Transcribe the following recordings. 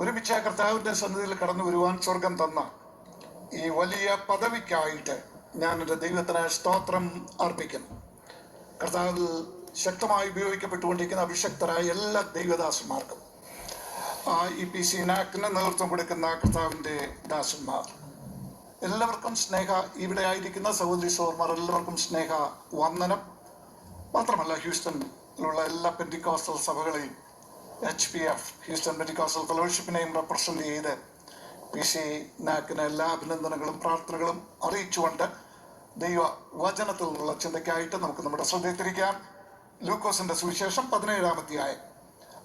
ഒരുമിച്ച് കർത്താവിന്റെ സന്നിധിയിൽ കടന്നു വരുവാൻ സ്വർഗം തന്ന ഈ വലിയ പദവിക്കായിട്ട് ഞാൻ എന്റെ ദൈവത്തിന് സ്തോത്രം അർപ്പിക്കുന്നു. കർത്താവിൽ ശക്തമായി ഉപയോഗിക്കപ്പെട്ടുകൊണ്ടിരിക്കുന്ന അഭിഷക്തരായ എല്ലാ ദൈവദാസന്മാർക്കും. ഇ പി സി നാക്കിന് നേതൃത്വം കൊടുക്കുന്ന കർത്താവിന്റെ ദാസന്മാർ. എല്ലാവർക്കും സ്നേഹ ഇവിടെ ആയിരിക്കുന്ന സഹോദരി സഹോദരന്മാർ എല്ലാവർക്കും സ്നേഹ വന്ദനം. മാത്രമല്ല ഹ്യൂസ്റ്റണിലുള്ള എല്ലാ പെന്റിക്കോസ്റ്റൽ സഭകളെയും H P F Houston pentecostal ഫെലോഷിപ്പിനെയും represent ചെയ്ത് പി സി നാക്കിന് എല്ലാ അഭിനന്ദനങ്ങളും പ്രാർത്ഥനകളും അറിയിച്ചുകൊണ്ട് ദൈവ വചനത്തിൽ നിന്നുള്ള ചിന്തയ്ക്കായിട്ട് നമുക്ക് നമ്മുടെ ശ്രദ്ധയിത്തിരിക്കാം ലൂക്കോസിന്റെ സുവിശേഷം പതിനേഴാമധ്യായം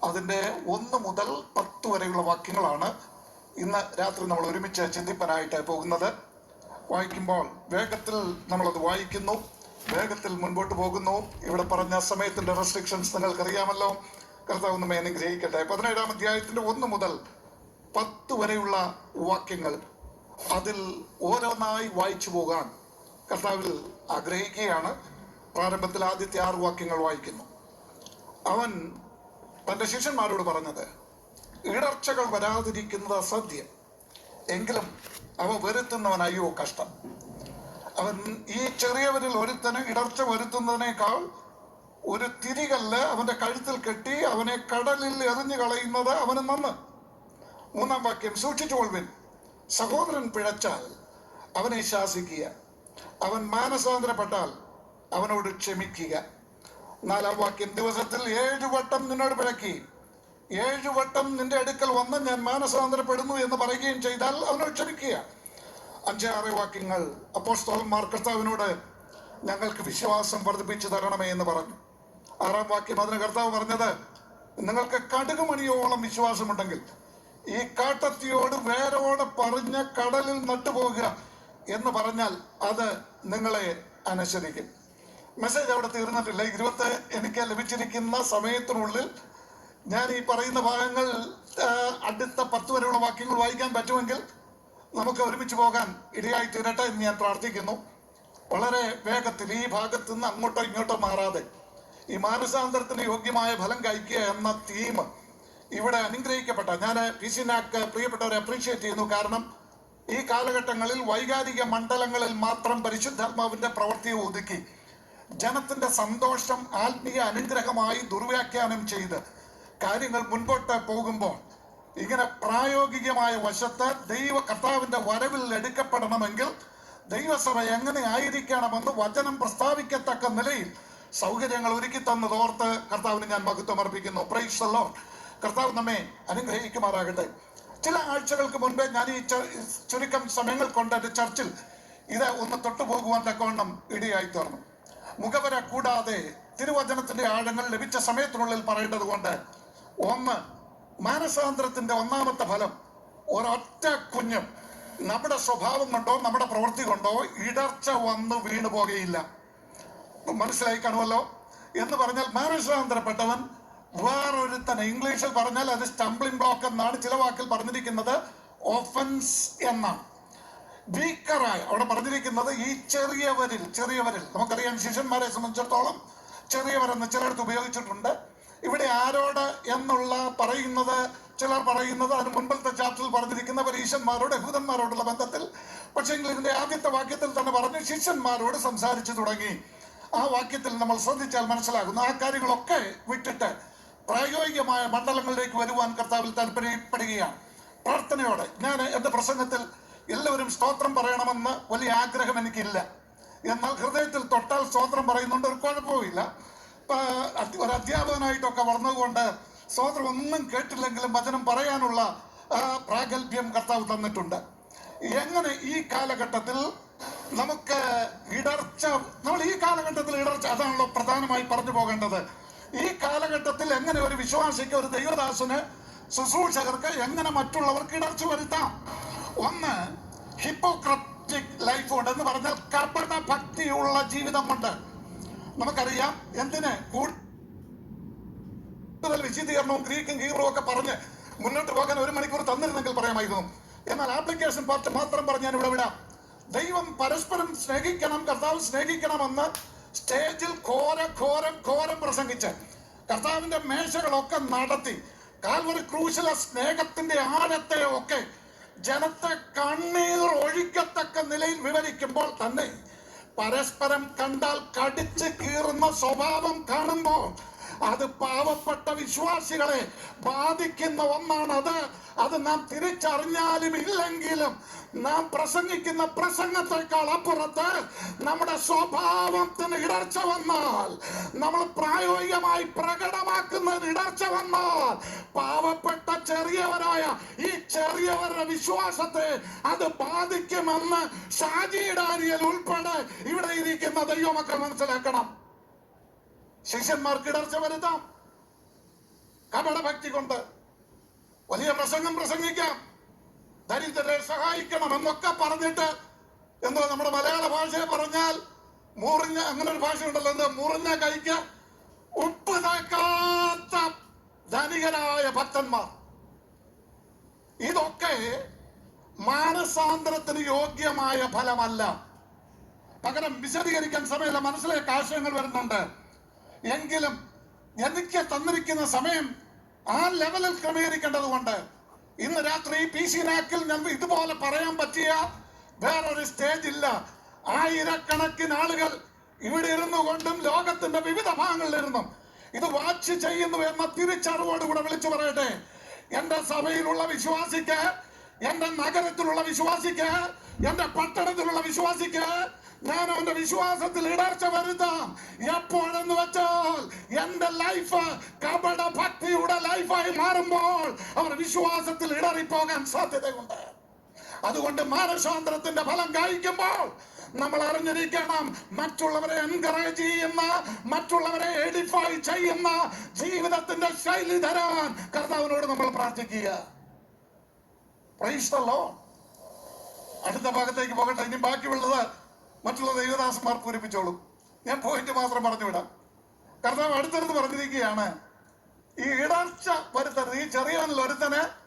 അതിന്റെ ഒന്ന് മുതൽ പത്ത് വരെയുള്ള വാക്യങ്ങളാണ് ഇന്ന് രാത്രി നമ്മൾ ഒരുമിച്ച് ചിന്തിപ്പനായിട്ട് പോകുന്നത്. വായിക്കുമ്പോൾ വേഗത്തിൽ നമ്മളത് വായിക്കുന്നു. വേഗത്തിൽ മുൻപോട്ട് പോകുന്നു. ഇവിടെ പറഞ്ഞ സമയത്തിന്റെ റെസ്ട്രിക്ഷൻസ് നിങ്ങൾക്കറിയാമല്ലോ. കർത്താവ് നമ്മെ അനുഗ്രഹിക്കട്ടെ. പതിനേഴാം അധ്യായത്തിന്റെ ഒന്ന് മുതൽ പത്ത് വരെയുള്ള വാക്യങ്ങൾ അതിൽ ഓരോന്നായി വായിച്ചു പോകാൻ കർത്താവിൽ ആഗ്രഹിക്കുകയാണ്. പ്രാരംഭത്തിൽ ആദ്യത്തെ ആറ് വാക്യങ്ങൾ വായിക്കുന്നു. അവൻ തന്റെ ശിഷ്യന്മാരോട് പറഞ്ഞത് ഇടർച്ചകൾ വരാതിരിക്കുന്നത് അസാധ്യം. എങ്കിലും അവ വരുത്തുന്നവൻ അയ്യോ കഷ്ടം. അവൻ ഈ ചെറിയവരിൽ ഒരുത്തന് ഇടർച്ച വരുത്തുന്നതിനേക്കാൾ ഒരു തിരികല്ല് അവന്റെ കഴുത്തിൽ കെട്ടി അവനെ കടലിൽ എറിഞ്ഞു കളയുന്നത് അവന് നന്ന്. മൂന്നാം വാക്യം സൂക്ഷിച്ചുകൊള്ളുവിൻ സഹോദരൻ പിഴച്ചാൽ അവനെ ശാസിക്കുക. അവൻ മാനസാന്തരപ്പെട്ടാൽ അവനോട് ക്ഷമിക്കുക. നാലാം വാക്യം ദിവസത്തിൽ ഏഴു വട്ടം നിന്നോട് പിഴക്കി. ഏഴു വട്ടം നിന്റെ അടുക്കൽ വന്ന് ഞാൻ മാനസാന്തരപ്പെടുന്നു എന്ന് പറയുകയും ചെയ്താൽ അവനോട് ക്ഷമിക്കുക. അഞ്ചാറ് വാക്യങ്ങൾ. അപ്പോസ്തോലന്മാർ കർത്താവിനോട് ഞങ്ങൾക്ക് വിശ്വാസം വർദ്ധിപ്പിച്ചു തരണമേ എന്ന് പറഞ്ഞു. ആറാം വാക്യം അതിന് കർത്താവ് പറഞ്ഞത് നിങ്ങൾക്ക് കടുകുമണിയോളം വിശ്വാസമുണ്ടെങ്കിൽ ഈ കാട്ടത്തിയോട് വേരോടെ പറഞ്ഞ് കടലിൽ നട്ടുപോകുക എന്ന് പറഞ്ഞാൽ അത് നിങ്ങളെ അനുസരിക്കും. മെസ്സേജ് അവിടെ തീർന്നിട്ടില്ല. ഇരുപത്തി എനിക്ക് ലഭിച്ചിരിക്കുന്ന സമയത്തിനുള്ളിൽ ഞാൻ ഈ പറയുന്ന ഭാഗങ്ങൾ അടുത്ത പത്ത് വരെയുള്ള വാക്യങ്ങൾ വായിക്കാൻ പറ്റുമെങ്കിൽ നമുക്ക് ഒരുമിച്ച് പോകാൻ ഇടയായി തീരട്ടെ എന്ന് ഞാൻ പ്രാർത്ഥിക്കുന്നു. വളരെ വേഗത്തിൽ ഈ ഭാഗത്ത് നിന്ന് അങ്ങോട്ടോ ഇങ്ങോട്ടോ മാറാതെ ഈ മാനസാന്തരത്തിന് യോഗ്യമായ ഫലം കഴിക്കുക എന്ന തീം ഇവിടെ അനുഗ്രഹിക്കപ്പെട്ട ഞാൻ പി സി നാക്ക് പ്രിയപ്പെട്ടവരെ അപ്രീഷിയേറ്റ് ചെയ്യുന്നു. കാരണം ഈ കാലഘട്ടങ്ങളിൽ വൈകാരിക മണ്ഡലങ്ങളിൽ മാത്രം പരിശുദ്ധാത്മാവിന്റെ പ്രവൃത്തിയെ ഒതുക്കി ജനത്തിന്റെ സന്തോഷം ആത്മീയ അനുഗ്രഹമായി ദുർവ്യാഖ്യാനം ചെയ്ത് കാര്യങ്ങൾ മുൻപോട്ട് പോകുമ്പോൾ ഇങ്ങനെ പ്രായോഗികമായ വശത്ത് ദൈവ കർത്താവിന്റെ വരവിൽ എടുക്കപ്പെടണമെങ്കിൽ ദൈവസഭ എങ്ങനെ ആയിരിക്കണമെന്ന് വചനം പ്രസ്താവിക്കത്തക്ക നിലയിൽ സൗകര്യങ്ങൾ ഒരുക്കി തന്നത് ഓർത്ത് കർത്താവിന് ഞാൻ മഹത്വം അർപ്പിക്കുന്നു. ലോർഡ് കർത്താവ് നമ്മെ അനുഗ്രഹിക്കുമാറാകട്ടെ. ചില ആഴ്ചകൾക്ക് മുൻപേ ഞാൻ ഈ ചുരുക്കം സമയങ്ങൾ കൊണ്ട് എന്റെ ചർച്ചിൽ ഇത് ഒന്ന് തൊട്ടുപോകുവാൻ തക്കവണ്ണം ഇടിയായി തീർന്നു. മുഖവര കൂടാതെ തിരുവചനത്തിന്റെ ആഴങ്ങൾ ലഭിച്ച സമയത്തിനുള്ളിൽ പറയേണ്ടത് കൊണ്ട് ഒന്ന് മാനസാന്തരത്തിന്റെ ഒന്നാമത്തെ ഫലം ഒരൊറ്റ കുഞ്ഞും നമ്മുടെ സ്വഭാവം കൊണ്ടോ നമ്മുടെ പ്രവൃത്തി കൊണ്ടോ ഇടർച്ച വന്ന് വീണു പോകുകയില്ല മനസ്സിലായി കാണുമല്ലോ എന്ന് പറഞ്ഞാൽ മാനസാന്തരപ്പെട്ടവൻ വേറൊരുത്തൻ ഇംഗ്ലീഷിൽ പറഞ്ഞാൽ അത് സ്റ്റംബ്ലിംഗ് ബ്ലോക്ക് എന്നാണ് ചില വാക്കിൽ പറഞ്ഞിരിക്കുന്നത്. ഓഫൻസ് എന്നാണ്. വീക്കറായ അവിടെ പറഞ്ഞിരിക്കുന്നത് ഈ ചെറിയവരിൽ ചെറിയവരിൽ. നമുക്കറിയാം ശിഷ്യന്മാരെ സംബന്ധിച്ചിടത്തോളം ചെറിയവരെന്ന് ചിലടത്ത് ഉപയോഗിച്ചിട്ടുണ്ട്. ഇവിടെ ആരോട് എന്നുള്ള പറയുന്നത് ചിലർ പറയുന്നത് അതിന് മുൻപത്തെ ചാപ്റ്ററിൽ പറഞ്ഞിരിക്കുന്ന പരീശന്മാരോട് യഹൂദന്മാരോടുള്ള ബന്ധത്തിൽ. പക്ഷേ ഇതിന്റെ ആദ്യത്തെ വാക്യത്തിൽ തന്നെ പറഞ്ഞു ശിഷ്യന്മാരോട് സംസാരിച്ചു തുടങ്ങി. ആ വാക്യത്തിൽ നമ്മൾ ശ്രദ്ധിച്ചാൽ മനസ്സിലാകുന്നു. ആ കാര്യങ്ങളൊക്കെ വിട്ടിട്ട് പ്രായോഗികമായ മണ്ഡലങ്ങളിലേക്ക് വരുവാൻ കർത്താവിൽ താല്പര്യപ്പെടുകയാണ്. പ്രാർത്ഥനയോടെ ഞാൻ എന്റെ പ്രസംഗത്തിൽ എല്ലാവരും സ്തോത്രം പറയണമെന്ന് വലിയ ആഗ്രഹം എനിക്കില്ല. എന്നാൽ ഹൃദയത്തിൽ തൊട്ടാൽ സ്തോത്രം പറയുന്നുണ്ട് ഒരു അധ്യ- ഒരു അധ്യാപകനായിട്ടൊക്കെ വളർന്നതുകൊണ്ട് സ്തോത്രം ഒന്നും കേട്ടില്ലെങ്കിലും വചനം പറയാനുള്ള പ്രാഗൽഭ്യം കർത്താവ് തന്നിട്ടുണ്ട്. എങ്ങനെ ഈ കാലഘട്ടത്തിൽ നമുക്ക് ഇടർച്ച നമ്മൾ ഈ കാലഘട്ടത്തിൽ ഇടർച്ച അതാണല്ലോ പ്രധാനമായി പറഞ്ഞു പോകേണ്ടത്. ഈ കാലഘട്ടത്തിൽ എങ്ങനെ ഒരു വിശ്വാസിക്ക് ഒരു ദൈവദാസന് ശുശ്രൂഷകർക്ക് എങ്ങനെ മറ്റുള്ളവർക്ക് ഇടർച്ച വരുത്താം? ഒന്ന് ഹിപ്പോക്രറ്റിക് ലൈഫ് കൊണ്ട് എന്ന് പറഞ്ഞാൽ കപട ഭക്തിയുള്ള ജീവിതം കൊണ്ട്. നമുക്കറിയാം എന്തിന് കൂടുതൽ വിശദീകരണവും ഗ്രീക്കും ഗീവറും ഒക്കെ പറഞ്ഞ് മുന്നോട്ട് പോകാൻ ഒരു മണിക്കൂർ തന്നിരുന്നെങ്കിൽ പറയാമായിരുന്നു. എന്നാൽ ആപ്ലിക്കേഷൻ പാർട്ട് മാത്രം പറഞ്ഞ് ഞാൻ ഇവിടെ വിടാം. ദൈവം പരസ്പരം സ്നേഹിക്കണം കർത്താവ് സ്നേഹിക്കണം എന്ന് സ്റ്റേജിൽ ഘോര ഘോരം ഘോരം പ്രസംഗിച്ച് കർത്താവിന്റെ മേശകളൊക്കെ നടത്തി കാൽവറി ക്രൂശല സ്നേഹത്തിന്റെ ആഴത്തെ ഒക്കെ ജനത്തെ കണ്ണീർ ഒഴിക്കത്തക്ക നിലയിൽ വിവരിക്കുമ്പോൾ തന്നെ പരസ്പരം കണ്ടാൽ കടിച്ച് കീറുന്ന സ്വഭാവം കാണുമ്പോൾ അത് പാവപ്പെട്ട വിശ്വാസികളെ ബാധിക്കുന്ന ഒന്നാണ് അത്. അത് നാം തിരിച്ചറിഞ്ഞാലും ഇല്ലെങ്കിലും നാം പ്രസംഗിക്കുന്ന പ്രസംഗത്തെക്കാൾ അപ്പുറത്ത് നമ്മുടെ സ്വഭാവത്തിന് ഇടർച്ച വന്നാൽ നമ്മൾ പ്രായോഗികമായി പ്രകടമാക്കുന്നതിന് ഇടർച്ച വന്നാൽ പാവപ്പെട്ട ചെറിയവരായ ഈ ചെറിയവരുടെ വിശ്വാസത്തെ അത് ബാധിക്കുമെന്ന് ഷാജി ഡാനിയൽ ഉൾപ്പെടെ ഇവിടെ ഇരിക്കുന്ന ദൈവമൊക്കെ മനസ്സിലാക്കണം. ശിഷ്യന്മാർക്ക് ഇടർച്ച വരുത്താം കപടഭക്തി കൊണ്ട് വലിയ പ്രസംഗം പ്രസംഗിക്കാം. ദരിദ്രരെ സഹായിക്കണം എന്നൊക്കെ പറഞ്ഞിട്ട് എന്തോ നമ്മുടെ മലയാള ഭാഷയെ പറഞ്ഞാൽ മുറിഞ്ഞ അങ്ങനെ ഒരു ഭാഷ ഉണ്ടല്ലോ എന്താ? മുറിഞ്ഞ കൈക്ക് ഉപ്പ് തേക്കാത്ത ധനികരായ ഭക്തന്മാർ. ഇതൊക്കെ മാനസാന്തരത്തിന് യോഗ്യമായ ഫലമല്ല. പകരം വിശദീകരിക്കാൻ സമയമില്ല. മനസ്സിലേക്ക് ആശയങ്ങൾ വരുന്നുണ്ട്. എങ്കിലും എനിക്ക് തന്നിരിക്കുന്ന സമയം ആ ലെവലിൽ ക്രമീകരിക്കേണ്ടതുകൊണ്ട് ഇന്ന് രാത്രി പി സി നാക്കിൽ ഇതുപോലെ പറയാൻ പറ്റിയ വേറൊരു സ്റ്റേജ് ഇല്ല. ആയിരക്കണക്കിന് ആളുകൾ ഇവിടെ ഇരുന്നു കൊണ്ടും ലോകത്തിന്റെ വിവിധ ഭാഗങ്ങളിലിരുന്നും ഇത് വാച്ച് ചെയ്യുന്നു എന്ന തിരിച്ചറിവോടുകൂടെ വിളിച്ചു പറയട്ടെ. എന്റെ സഭയിലുള്ള വിശ്വാസിക്ക് എന്റെ നഗരത്തിലുള്ള വിശ്വാസിക്ക് എന്റെ പട്ടണത്തിലുള്ള വിശ്വാസിക്ക് ഞാൻ അവന്റെ വിശ്വാസത്തിൽ ഇടർച്ച വരുത്താം. എപ്പോഴെന്ന് വെച്ചാൽ എന്റെ ലൈഫ് കപട ഭക്തിയുടെ ലൈഫായി മാറുമ്പോൾ അവർ വിശ്വാസത്തിൽ ഇടറിപ്പോകാൻ സാധ്യതയുണ്ട്. അതുകൊണ്ട് മാനസാന്തരത്തിന്റെ ഫലം കായ്ക്കുമ്പോൾ നമ്മൾ അറിഞ്ഞിരിക്കണം മറ്റുള്ളവരെ എൻകറേജ് ചെയ്യുന്ന മറ്റുള്ളവരെ എഡിഫൈ ചെയ്യുന്ന ജീവിതത്തിന്റെ ശൈലി തരാൻ കർത്താവിനോട് നമ്മൾ പ്രാർത്ഥിക്കുക. അടുത്ത ഭാഗത്തേക്ക് പോകട്ടെ. ഇനി ബാക്കിയുള്ളത് മറ്റുള്ള ദൈവദാസന്മാർ പൂരിപ്പിച്ചോളും ഞാൻ പോയിന്റ് മാത്രം പറഞ്ഞു വിടാം കർത്താവ് അടുത്തടുത്ത് പറഞ്ഞിരിക്കുകയാണ്. ഈ ഇടർച്ച വരുത്തരുത്. ഈ ചെറിയവനിൽ ഒരുത്തന്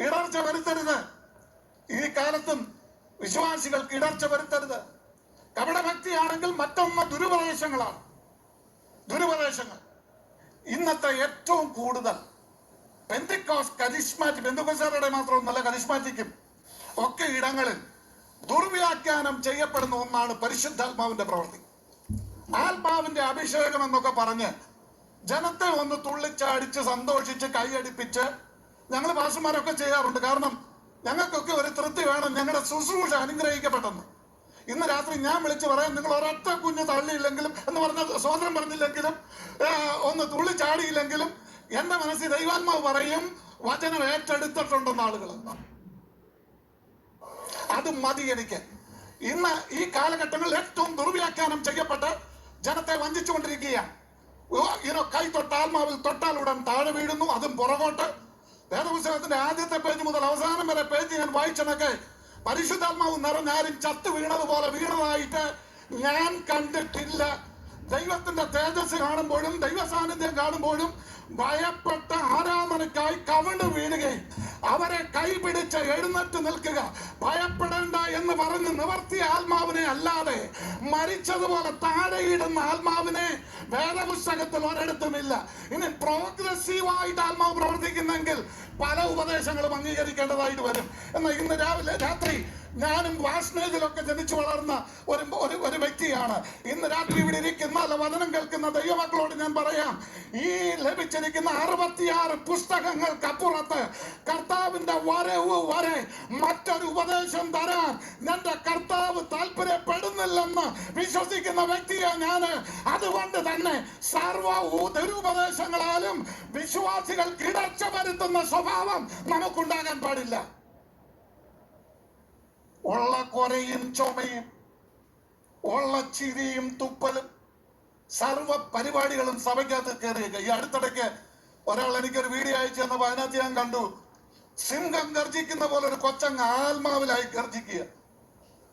ഇടർച്ച വരുത്തരുത്. ഈ കാലത്തും വിശ്വാസികൾക്ക് ഇടർച്ച വരുത്തരുത്. കപടഭക്തിയാണെങ്കിൽ മറ്റൊന്ന് ദുരുപദേശങ്ങളാണ്. ദുരുപദേശങ്ങൾ. ഇന്നത്തെ ഏറ്റവും കൂടുതൽ പെന്തിക്കോസ് കരിസ്മാറ്റിക് മാത്രം മാത്രമൊന്നല്ല കരിസ്മാറ്റിക്കും ഒക്കെ ഇടങ്ങളിൽ ദുർവ്യാഖ്യാനം ചെയ്യപ്പെടുന്ന ഒന്നാണ് പരിശുദ്ധാത്മാവിന്റെ പ്രവൃത്തി. ആത്മാവിന്റെ അഭിഷേകം എന്നൊക്കെ പറഞ്ഞ് ജനത്തെ ഒന്ന് തുള്ളിച്ചാടിച്ച് സന്തോഷിച്ച് കൈയടിപ്പിച്ച് ഞങ്ങൾ ഭാഷമാരൊക്കെ ചെയ്യാറുണ്ട്. കാരണം ഞങ്ങൾക്കൊക്കെ ഒരു തൃപ്തി വേണം ഞങ്ങളുടെ ശുശ്രൂഷ അനുഗ്രഹിക്കപ്പെട്ടെന്ന്. ഇന്ന് രാത്രി ഞാൻ വിളിച്ച് പറയാം നിങ്ങൾ ഒരൊറ്റ കുഞ്ഞ് തള്ളിയില്ലെങ്കിലും എന്ന് പറഞ്ഞ സ്വാതന്ത്ര്യം പറഞ്ഞില്ലെങ്കിലും ഒന്ന് തുള്ളിച്ചാടിയില്ലെങ്കിലും എന്റെ മനസ്സിൽ ദൈവാത്മാവ് പറയും വചനം ഏറ്റെടുത്തിട്ടുണ്ടെന്ന് ആളുകൾ അത് മതി എനിക്ക്. ഇന്ന് ഈ കാലഘട്ടങ്ങളിൽ ഏറ്റവും ദുർവ്യാഖ്യാനം ചെയ്യപ്പെട്ട് ജനത്തെ വഞ്ചിച്ചുകൊണ്ടിരിക്കുകയാണ്. കൈ തൊട്ട ആത്മാവിൽ തൊട്ടാൽ ഉടൻ താഴെ വീഴുന്നു അതും പുറകോട്ട്. വേദപുസ്തകത്തിന്റെ ആദ്യത്തെ പേജ് മുതൽ അവസാനം വരെ പേജ് ഞാൻ വായിച്ചതൊക്കെ പരിശുദ്ധാത്മാവ് നിറഞ്ഞാരും ചത്തു വീണതുപോലെ വീണതായിട്ട് ഞാൻ കണ്ടിട്ടില്ല. ദൈവത്തിന്റെ തേജസ് കാണുമ്പോഴും ദൈവ സാന്നിധ്യം കാണുമ്പോഴും ഭയപ്പെട്ട ആരാധനക്കായി കവിണ് വീഴുകയും അവരെ കൈപിടിച്ച് എഴുന്നേറ്റ് നിൽക്കുക. ഭയപ്പെടേണ്ട എന്ന് പറഞ്ഞ് നിവർത്തിയ ആത്മാവിനെ അല്ലാതെ മരിച്ചതുപോലെ താഴെയിടുന്ന ആത്മാവിനെ വേദപുസ്തകത്തിൽ ഒരിടത്തുമില്ല ഇനി പ്രോഗ്രസീവായിട്ട് ആത്മാവ് പ്രവർത്തിക്കുന്നെങ്കിൽ പല ഉപദേശങ്ങളും അംഗീകരിക്കേണ്ടതായിട്ട് വരും. എന്നാൽ ഇന്ന് രാവിലെ രാത്രി ഞാനും വാസ്നേജിലൊക്കെ ജനിച്ചു വളർന്ന ഒരു ഒരു ഒരു വ്യക്തിയാണ്. ഇന്ന് രാത്രി ഇവിടെ ഇരിക്കുന്ന അല്ല വചനം കേൾക്കുന്ന ദൈവമക്കളോട് ഞാൻ പറയാം. ഈ ലഭിച്ചിരിക്കുന്ന അറുപത്തിയാറ് പുസ്തകങ്ങൾക്കപ്പുറത്ത് കർത്താവിന്റെ വരവ് വരെ മറ്റൊരു ഉപദേശം തരാൻ എന്റെ കർത്താവ് താല്പര്യപ്പെടുന്നില്ലെന്ന് വിശ്വസിക്കുന്ന വ്യക്തിയാണ് ഞാൻ അതുകൊണ്ട് തന്നെ സർവ ദുരുപദേശങ്ങളാലും വിശ്വാസികൾ കിടച്ച വരുത്തുന്ന സ്വഭാവം നമുക്കുണ്ടാകാൻ പാടില്ല. ഉള്ള കൊരയും ചുമയും ഉള്ള ചിരിയും തുപ്പലും സർവ പരിപാടികളും സഭയ്ക്കകത്ത് കയറിയേക്ക. ഈ അടുത്തിടയ്ക്ക് ഒരാൾ എനിക്കൊരു വീഡിയോ അയച്ചു തന്നപ്പോ അതിനകത്ത് ഞാൻ കണ്ടു. സിംഹം ഗർജിക്കുന്ന പോലെ ഒരു കൊച്ചങ്ങ് ആത്മാവിലായി ഗർജിക്കുക.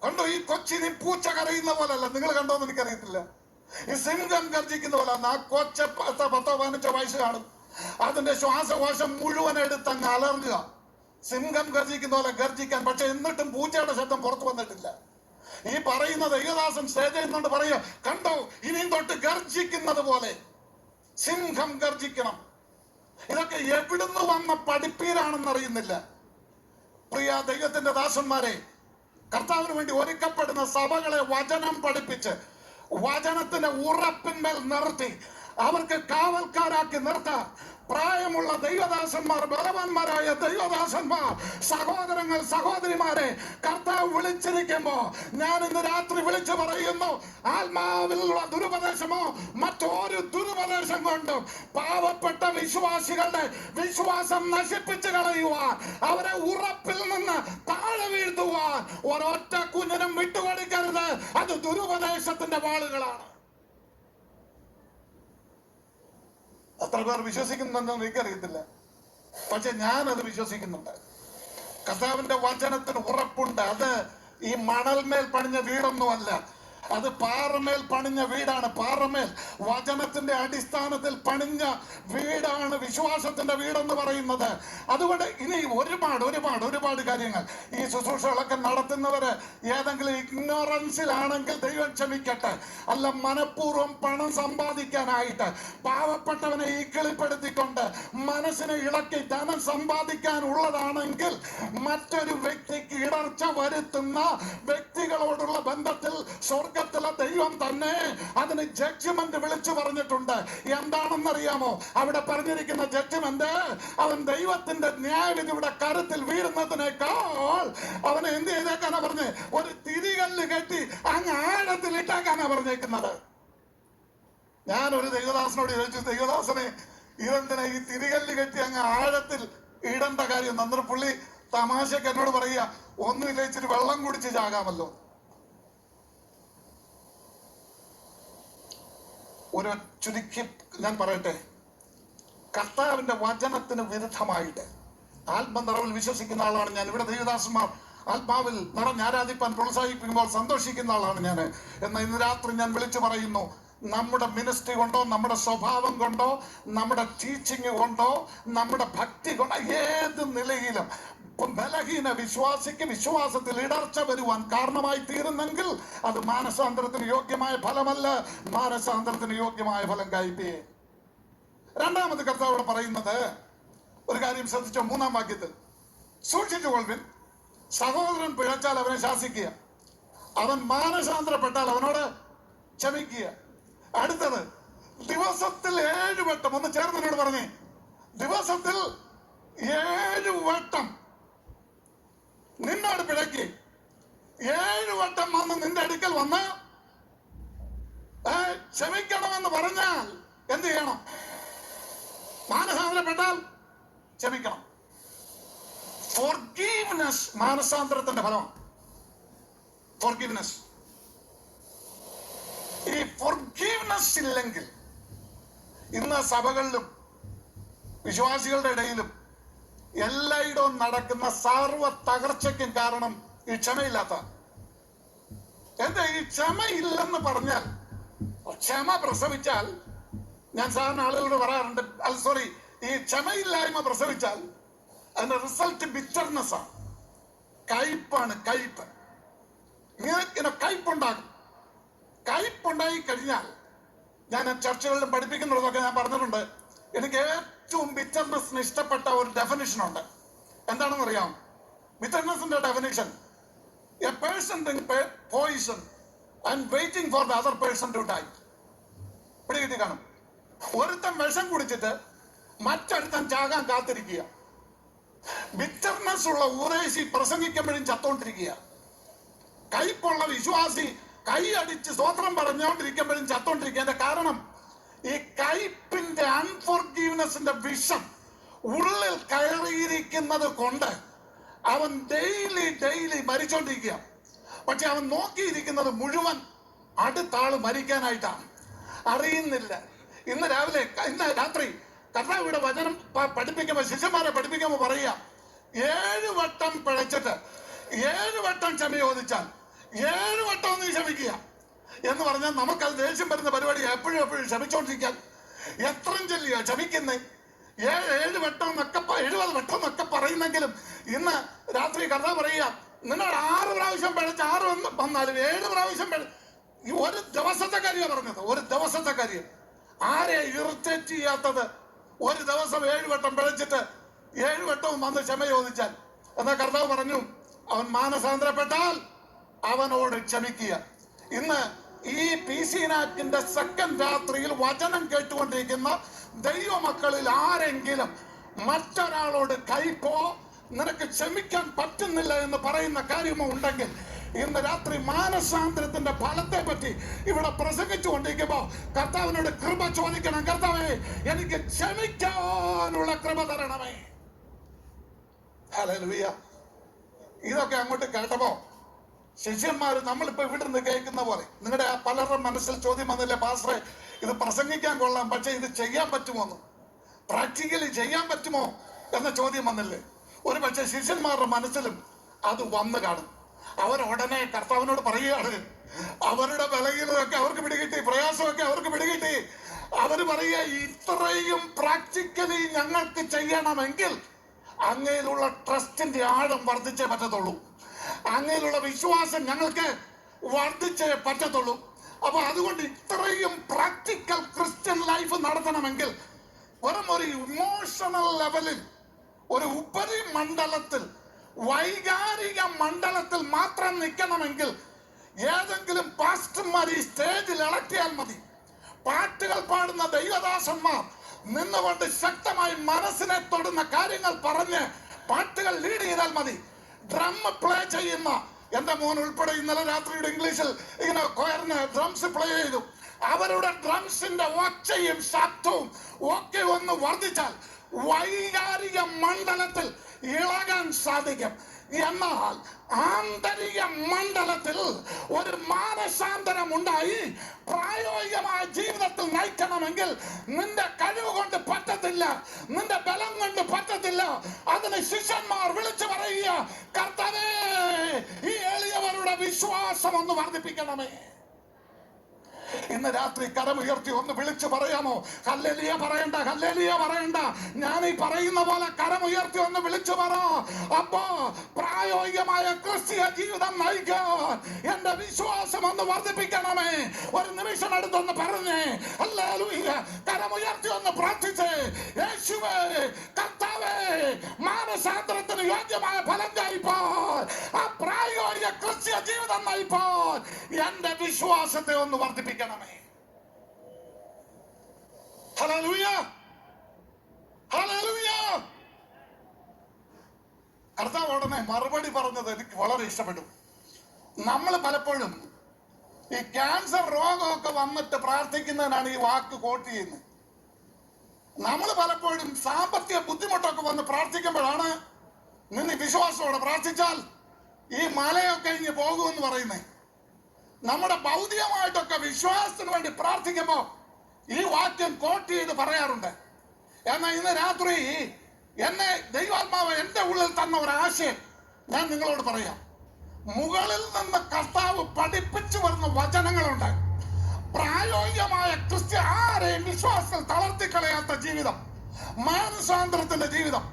കണ്ടു ഈ കൊച്ചിനി പൂച്ച കരയുന്ന പോലല്ല. നിങ്ങൾ കണ്ടോന്ന് എനിക്കറിയത്തില്ല. ഈ സിംഹം ഗർജിക്കുന്ന പോലെ ആ കൊച്ച പത്തോ പതിനഞ്ചോ വയസ്സ് കാണും. അതിന്റെ ശ്വാസകോശം മുഴുവൻ എടുത്തങ്ങ് അലർന്നുക സിംഹം ഗർജിക്കുന്ന പോലെ ഗർജിക്കാൻ. പക്ഷെ എന്നിട്ടും പൂച്ചയുടെ ശബ്ദം പുറത്തു വന്നിട്ടില്ല. ഈ പറയുന്നത് ഏകദാസൻ സ്റ്റേജിൽ നിന്നുകൊണ്ട് പറയുക കണ്ടോ ഇനിയും തൊട്ട് ഗർജിക്കുന്നത് പോലെ സിംഹം ഗർജിക്കണം. ഇതൊക്കെ എവിടുന്ന് വന്ന പഠിപ്പീരാണെന്ന് അറിയുന്നില്ല. പ്രിയ ദൈവത്തിന്റെ ദാസന്മാരെ കർത്താവിന് വേണ്ടി ഒരുക്കപ്പെടുന്ന സഭകളെ വചനം പഠിപ്പിച്ച് വചനത്തിന്റെ ഉറപ്പിന്മേൽ നിർത്തി അവർക്ക് കാവൽക്കാരാക്കി നിർത്താൻ പ്രായമുള്ള ദൈവദാസന്മാർ ബലവാന്മാരായ ദൈവദാസന്മാർ സഹോദരങ്ങൾ സഹോദരിമാരെ കർത്താവ് വിളിച്ചിരിക്കുമ്പോ ഞാൻ ഇന്ന് രാത്രി വിളിച്ചു പറയുന്നു ആത്മാവിലുള്ള ദുരുപദേശമോ മറ്റൊരു ദുരുപദേശം കൊണ്ടും പാവപ്പെട്ട വിശ്വാസികളുടെ വിശ്വാസം നശിപ്പിച്ചു കളയുവാൻ അവരെ ഉറപ്പിൽ നിന്ന് താഴെ വീഴ്ത്തുവാൻ ഒരൊറ്റ കുഞ്ഞിനും വിട്ടുകൊടുക്കരുത്. അത് ദുരുപദേശത്തിന്റെ വാളുകളാണ്. എത്ര പേർ വിശ്വസിക്കുന്നുണ്ടെന്ന് എനിക്കറിയത്തില്ല. പക്ഷെ ഞാൻ അത് വിശ്വസിക്കുന്നുണ്ട്. കർത്താവിന്റെ വചനത്തിന് ഉറപ്പുണ്ട്. അത് ഈ മണൽമേൽ പണിഞ്ഞ വീടൊന്നുമല്ല. അത് പാറമേൽ പണിഞ്ഞ വീടാണ്. പാറമേൽ വചനത്തിന്റെ അടിസ്ഥാനത്തിൽ പണിഞ്ഞ വീടാണ് വിശ്വാസത്തിന്റെ വീടെന്ന് പറയുന്നത്. അതുകൊണ്ട് ഇനി ഒരുപാട് ഒരുപാട് ഒരുപാട് കാര്യങ്ങൾ. ഈ ശുശ്രൂഷകളൊക്കെ നടത്തുന്നവര് ഏതെങ്കിലും ഇഗ്നോറൻസിലാണെങ്കിൽ ദൈവം ക്ഷമിക്കട്ടെ. അല്ല മനഃപൂർവം പണം സമ്പാദിക്കാനായിട്ട് പാവപ്പെട്ടവനെ ഈക്കിളിപ്പെടുത്തിക്കൊണ്ട് മനസ്സിനെ ഇളക്കി ധനം സമ്പാദിക്കാനുള്ളതാണെങ്കിൽ മറ്റൊരു വ്യക്തിക്ക് ഇടർച്ച വരുത്തുന്ന വ്യക്തികളോടുള്ള ബന്ധത്തിൽ സ്വർഗത്തിലെ ദൈവം തന്നെ അതിന് ജഡ്ജ്മെന്റ് വിളിച്ചു പറഞ്ഞിട്ടുണ്ട്. എന്താണെന്നറിയാമോ? അവിടെ പറഞ്ഞിരിക്കുന്ന ജഡ്ജ്മെന്റ് അവൻ ദൈവത്തിന്റെ ന്യായവിധിയുടെ കരുത്തിൽ വീഴുന്നതിനേക്കാൾ അവനെ എന്ത് ചെയ്തേക്കാനാ പറഞ്ഞ്? ഒരു തിരികല്ല് കെട്ടി അങ്ങ് ആഴത്തിൽ ഇട്ടേക്കാനാ പറഞ്ഞേക്കുന്നത്. ഞാൻ ഒരു ദൈവദാസനോട് ചോദിച്ചു ദൈവദാസനെ ഇതെന്തിനാ ഈ തിരികല്ല് കെട്ടി അങ്ങ് ആഴത്തിൽ ഇടേണ്ട കാര്യം? നന്ദർപ്പുള്ളി പുള്ളി തമാശക്ക് എന്നോട് പറയുക ഒന്നുമില്ല ഇച്ചിരി വെള്ളം കുടിച്ച് ചാകാമല്ലോ. ഒരു ചുരുക്കി ഞാൻ പറയട്ടെ. കർത്താവിന്റെ വചനത്തിന് വിരുദ്ധമായിട്ട് ആത്മനിറവിൽ വിശ്വസിക്കുന്ന ആളാണ് ഞാൻ. ഇവിടെ ദേവദാസന്മാർ ആത്മാവിൽ നിറഞ്ഞ് ആരാധിപ്പാൻ പ്രോത്സാഹിപ്പിക്കുമ്പോൾ സന്തോഷിക്കുന്ന ആളാണ് ഞാൻ. എന്നാൽ ഇന്ന് രാത്രി ഞാൻ വിളിച്ചു പറയുന്നു നമ്മുടെ മിനിസ്ട്രി കൊണ്ടോ നമ്മുടെ സ്വഭാവം കൊണ്ടോ നമ്മുടെ ടീച്ചിങ് കൊണ്ടോ നമ്മുടെ ഭക്തി കൊണ്ടോ ഏത് നിലയിലും ബലഹീന വിശ്വാസിക്ക് വിശ്വാസത്തിൽ ഇടർച്ച വരുവാൻ കാരണമായി തീരുന്നെങ്കിൽ അത് മാനസാന്തരത്തിന് യോഗ്യമായ ഫലമല്ല. മാനസാന്തരത്തിന് യോഗ്യമായ ഫലം കായ്പേ. രണ്ടാമത് കർത്താവ് പറയുന്നത് ഒരു കാര്യം ശ്രദ്ധിച്ചോ? മൂന്നാം വാക്യത്തിൽ. സൂക്ഷിച്ചു കൊള്ളുവിൻ സഹോദരൻ പിഴച്ചാൽ അവനെ ശാസിക്കുക. അവൻ മാനസാന്തരപ്പെട്ടാൽ അവനോട് ക്ഷമിക്കുക. അടുത്തത് ദിവസത്തിൽ ഏഴ് വട്ടം ഒന്ന് ചേർന്നതിനോട് പറഞ്ഞേ. ദിവസത്തിൽ ഏഴ് വട്ടം. നിന്നോട് പിഴക്കി ഏഴ് വട്ടം വന്ന് നിന്റെ അടുക്കൽ വന്ന് ക്ഷമിക്കണമെന്ന് പറഞ്ഞാൽ എന്ത് ചെയ്യണം? മാനസാന്തരപ്പെട്ടാൽ ക്ഷമിക്കണം. ഫോർഗീവ്നെസ് മാനസാന്തരത്തിന്റെ ഫലമാണ്. ഫോർഗീവ്നെസ് ഈ ഫോർഗീവ്നെസ് ഇല്ലെങ്കിൽ ഇന്ന് സഭകളിലും വിശ്വാസികളുടെ ഇടയിലും എല്ലായിടവും നടക്കുന്ന സർവ തകർച്ചയ്ക്കും കാരണം ഈ ക്ഷമയില്ലാത്ത എന്താ ഈ ക്ഷമയില്ലെന്ന് പറഞ്ഞാൽ? ക്ഷമ പ്രസവിച്ചാൽ ഞാൻ സാധാരണ ആളുകളോട് പറയാറുണ്ട് സോറി ഈ ക്ഷമയില്ലായ്മ പ്രസവിച്ചാൽ അതിന്റെ റിസൾട്ട് ബിറ്റർനെസ് ആണ്. കയ്പാണ് കയ്പ്. ഇങ്ങനെ കയ്പുണ്ടാകും. കയ്പുണ്ടായി കഴിഞ്ഞാൽ ഞാൻ ചർച്ചകളിലും പഠിപ്പിക്കുന്നുള്ളതൊക്കെ ഞാൻ പറഞ്ഞിട്ടുണ്ട്. എനിക്ക് ഏറ്റവും ബിറ്റർനെസ്സിന് ഇഷ്ടപ്പെട്ട ഒരു ഡെഫിനിഷൻ ഉണ്ട്. എന്താണെന്ന് അറിയാം ബിറ്റർനെസ്സിന്റെ definition a person waiting for the other person to die പിടികിട്ടി കാണും. ഒരുത്തൻ വിഷം കുടിച്ചിട്ട് മറ്റൊരുത്തൻ ചാകാൻ കാത്തിരിക്കുക. ബിറ്റർനെസ് ഉള്ള ഉപദേശി പ്രസംഗിക്കുമ്പോഴും ചത്തോണ്ടിരിക്കുക. കയ്പുള്ള വിശ്വാസി കൈ അടിച്ച് സ്വോത്രം പറഞ്ഞുകൊണ്ടിരിക്കുമ്പോഴും ചത്തോണ്ടിരിക്കുന്ന കാരണം? ഈ കയ്പിന്റെ അൺഫോർഗീവ്നെസിന്റെ വിഷം ഉള്ളിൽ കയറിയിരിക്കുന്നത് കൊണ്ട് അവൻ ഡെയിലി ഡെയിലി മരിച്ചോണ്ടിരിക്കുക. പക്ഷെ അവൻ നോക്കിയിരിക്കുന്നത് മുഴുവൻ അടുത്താൾ മരിക്കാനായിട്ടാണ്. അറിയുന്നില്ല. ഇന്ന് രാവിലെ ഇന്ന് രാത്രി കർത്താവിടെ വചനം പഠിപ്പിക്കുമ്പോ പഠിപ്പിക്കുമ്പോൾ ശിഷ്യന്മാരെ പഠിപ്പിക്കുമ്പോൾ പറയുക ഏഴ് വട്ടം പിഴച്ചിട്ട് ഏഴ് വട്ടം ക്ഷമ ചോദിച്ചാൽ ഏഴ് വട്ടം ഒന്ന് ക്ഷമിക്കുക. എന്ന് പറഞ്ഞാൽ നമുക്കത് ദേഷ്യം വരുന്ന പരിപാടി എപ്പോഴും എപ്പോഴും ക്ഷമിച്ചോണ്ടിരിക്കാൻ. എത്രയും ചൊല്ലിയ ക്ഷമിക്കുന്നേ. ഏഴ് ഏഴ് വട്ടം എന്നൊക്കെ എഴുപത് വട്ടം എന്നൊക്കെ പറയുന്നെങ്കിലും ഇന്ന് രാത്രി കഥ പറയുക നിന്നോട് ആറ് പ്രാവശ്യം പിഴച്ച് ആറ് വന്ന് വന്നാലും ഏഴ് പ്രാവശ്യം പിഴ ഒരു ദിവസത്തെ കാര്യം പറഞ്ഞത് ഒരു ദിവസത്തെ കാര്യം. ആരെ ഇറിറ്റേറ്റ് ചെയ്യാത്തത്? ഒരു ദിവസം ഏഴ് വട്ടം പിഴച്ചിട്ട് ഏഴ് വട്ടവും വന്ന് ക്ഷമ ചോദിച്ചാൽ. എന്നാ കർത്താവ് പറഞ്ഞു അവൻ മാനസാന്തരപ്പെട്ടാൽ അവനോട് ക്ഷമിക്കുക. ഇന്ന് ഈ പി സി സെക്കൻഡ് രാത്രിയിൽ വചനം കേട്ടുകൊണ്ടിരിക്കുന്ന ദൈവമക്കളിൽ ആരെങ്കിലും മറ്റൊരാളോട് കൈപ്പോ നിനക്ക് ക്ഷമിക്കാൻ പറ്റുന്നില്ല എന്ന് പറയുന്ന കാര്യമോ ഉണ്ടെങ്കിൽ ഇന്ന് രാത്രി മാനസാന്തരത്തിന്റെ ഫലത്തെ പറ്റി ഇവിടെ പ്രസംഗിച്ചു കൊണ്ടിരിക്കുമ്പോ കർത്താവിനോട് കൃപ ചോദിക്കണം കർത്താവേ എനിക്ക് ക്ഷമിക്കാനുള്ള കൃപ തരണമേ. ഹല്ലേലൂയ. ഇതൊക്കെ അങ്ങോട്ട് കേട്ടപ്പോ ശിഷ്യന്മാർ നമ്മളിപ്പോ ഇവിടെ നിന്ന് കേൾക്കുന്ന പോലെ. നിങ്ങളുടെ ആ പലരുടെ മനസ്സിൽ ചോദ്യം വന്നില്ലേ പാസ്റ്ററെ ഇത് പ്രസംഗിക്കാൻ കൊള്ളാം പക്ഷെ ഇത് ചെയ്യാൻ പറ്റുമോ എന്ന്? പ്രാക്ടിക്കലി ചെയ്യാൻ പറ്റുമോ? എന്ന ചോദ്യം വന്നില്ലേ. ഒരു പക്ഷെ ശിഷ്യന്മാരുടെ മനസ്സിലും അത് വന്നു കാണും. അവർ ഉടനെ കർത്താവിനോട് പറയുകയാണ് അവരുടെ വിലയിലൊക്കെ അവർക്ക് പിടികിട്ടി പ്രയാസമൊക്കെ അവർക്ക് പിടികിട്ടി. അവർ പറയുക ഇത്രയും പ്രാക്ടിക്കലി ഞങ്ങൾക്ക് ചെയ്യണമെങ്കിൽ അങ്ങയിലുള്ള ട്രസ്റ്റിന്റെ ആഴം വർദ്ധിച്ചേ പറ്റത്തുള്ളൂ. അങ്ങയിലുള്ള വിശ്വാസം ഞങ്ങൾക്ക് വർദ്ധിച്ചേ പറ്റത്തുള്ളൂ. അപ്പൊ അതുകൊണ്ട് ഇത്രയും പ്രാക്ടിക്കൽ ക്രിസ്ത്യൻ ലൈഫ് നടത്തണമെങ്കിൽ വെറും ഒരു ഇമോഷണൽ ലെവലിൽ ഒരു ഉപരിമണ്ഡലത്തിൽ വൈകാരിക മണ്ഡലത്തിൽ മാത്രം നിൽക്കണമെങ്കിൽ ഏതെങ്കിലും പാസ്റ്റർമാർ ഈ സ്റ്റേജിൽ ഇളക്കിയാൽ മതി. പാട്ടുകൾ പാടുന്ന ദൈവദാസന്മാർ നിന്നുകൊണ്ട് ശക്തമായി മനസ്സിനെ തൊടുന്ന കാര്യങ്ങൾ പറഞ്ഞ് പാട്ടുകൾ ലീഡ് ചെയ്താൽ മതി. ഡ്രം പ്ലേ ചെയ്യുന്ന എന്റെ മോൻ ഉൾപ്പെടെ ഇന്നലെ രാത്രിയുടെ ഇംഗ്ലീഷിൽ ഇങ്ങനെ കൊയർന്ന് ഡ്രംസ് പ്ലേ ചെയ്തു. അവരുടെ ഡ്രംസിന്റെ ഒച്ചയും ശബ്ദവും ഒക്കെ ഒന്ന് വർദ്ധിച്ചാൽ വൈകാരിക മണ്ഡലത്തിൽ ഇളകാൻ സാധിക്കും. എന്നാൽ ആന്തരിക മണ്ഡലത്തിൽ ഒരു മാനസാന്തരം ഉണ്ടായി പ്രായോഗികമായ ജീവിതത്തിൽ നയിക്കണമെങ്കിൽ നിന്റെ കഴിവ് കൊണ്ട് പറ്റത്തില്ല. നിന്റെ ബലം കൊണ്ട് പറ്റത്തില്ല. അതിന് ശിഷ്യന്മാർ വിളിച്ചു പറയുക കർത്തവേ ഈ എളിയവരുടെ വിശ്വാസം ഒന്ന് വർദ്ധിപ്പിക്കണമേ. ഇന്ന് രാത്രി കരമുയർത്തി ഒന്ന് വിളിച്ചു പറയാമോ? ഹല്ലേലിയ പറയണ്ട ഹല്ലേലിയ പറയണ്ട. ഞാൻ ഈ പറയുന്ന പോലെ കരമുയർത്തി ഒന്ന് വിളിച്ചു പറ. അപ്പോ പ്രായോഗികമായ ക്രിസ്തീയ ജീവിതം നയിക്കാൻ എന്റെ വിശ്വാസം ഒന്ന് വർദ്ധിപ്പിക്കണമേ. ഒരു നിമിഷം എടുത്തൊന്ന് പറഞ്ഞേ. ഹല്ലേലൂയ കരമുയർത്തി ഒന്ന് പ്രാർത്ഥിച്ചേ. യേശുവേ കർത്താവേ മാനസാന്തരത്തിന് യോഗ്യമായ ഫലം കഴിപ്പാൻ ആ പ്രായോഗിക ക്രിസ്ത്യ ജീവിതം നയിപ്പാൻ. എന്റെ വിശ്വാസത്തെ ഒന്ന് വർദ്ധിപ്പിക്കണമേ. ഹല്ലേലൂയ. ഹല്ലേലൂയ. കർത്താവ് ഉടനെ മറുപടി പറഞ്ഞത് എനിക്ക് വളരെ ഇഷ്ടപ്പെട്ടു. നമ്മൾ പലപ്പോഴും ഈ ക്യാൻസർ രോഗമൊക്കെ വന്നിട്ട് പ്രാർത്ഥിക്കുന്നതിനാണ് ഈ വാക്ക് കോട്ട് ചെയ്യുന്നത്. നമ്മൾ പലപ്പോഴും സാമ്പത്തിക ബുദ്ധിമുട്ടൊക്കെ വന്ന് പ്രാർത്ഥിക്കുമ്പോഴാണ് നിന്ന് വിശ്വാസത്തോടെ പ്രാർത്ഥിച്ചാൽ ഈ മലയൊക്കെ കഴിഞ്ഞ് പോകുമെന്ന് പറയുന്നേ നമ്മുടെ ഭൗതികമായിട്ടൊക്കെ വിശ്വാസത്തിന് വേണ്ടി പ്രാർത്ഥിക്കുമ്പോൾ ഈ വാക്യം കോട്ട് ചെയ്ത് പറയാറുണ്ട്. എന്നാൽ ഇന്ന് രാത്രി എന്നെ ദൈവാത്മാവ് എന്റെ ഉള്ളിൽ തന്ന ഒരു ആശയം ഞാൻ നിങ്ങളോട് പറയാം. മുകളിൽ നിന്ന് കർത്താവ് പഠിപ്പിച്ചു വരുന്ന വചനങ്ങളുണ്ട്. പ്രായോഗികമായ ക്രിസ്ത്യ ആരെയും വിശ്വാസത്തിൽ തളർത്തിക്കളയാത്ത ജീവിതം. മാനസാന്തരത്തിന്റെ ജീവിതം.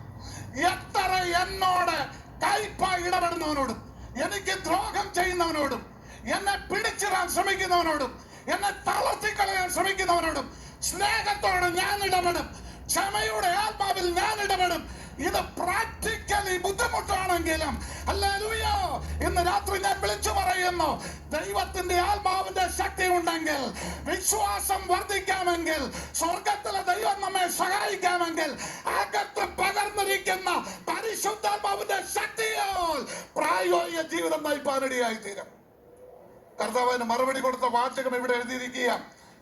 എത്ര എന്നോട് കൈപ്പായി ഇടപെടുന്നവനോടും എനിക്ക് ദ്രോഹം ചെയ്യുന്നവനോടും എന്നെ പിടിച്ചിടാൻ ശ്രമിക്കുന്നവനോടും എന്നെ തളർത്തിക്കളയാൻ ശ്രമിക്കുന്നവനോടും സ്നേഹത്തോടെ ഞാൻ ഇടപെടും ക്ഷമയുടെ ആത്മാവിൽ ഞാൻ ഇടപെടും ഇത് പ്രാക്ടിക്കലി ബുദ്ധിമുട്ടാണെങ്കിലും അല്ലേലൂയ ഇന്ന് രാത്രി ഞാൻ വിളിച്ചു പറയുന്നു ദൈവത്തിന്റെ ആത്മാവിന്റെ ശക്തി ഉണ്ടെങ്കിൽ വിശ്വാസം വർദ്ധിക്കാമെങ്കിൽ സ്വർഗത്തിലെ ദൈവം നമ്മെ സഹായിക്കാമെങ്കിൽ അകത്ത് പകർന്നിരിക്കുന്ന പരിശുദ്ധാത്മാവിന്റെ ശക്തിയോ പ്രായോഗിക ജീവിതം നയിപ്പാനടിയായി തീരും കർത്താവിന് മറുപടി കൊടുത്ത വാചകം ഇവിടെ എഴുതിയിരിക്കുക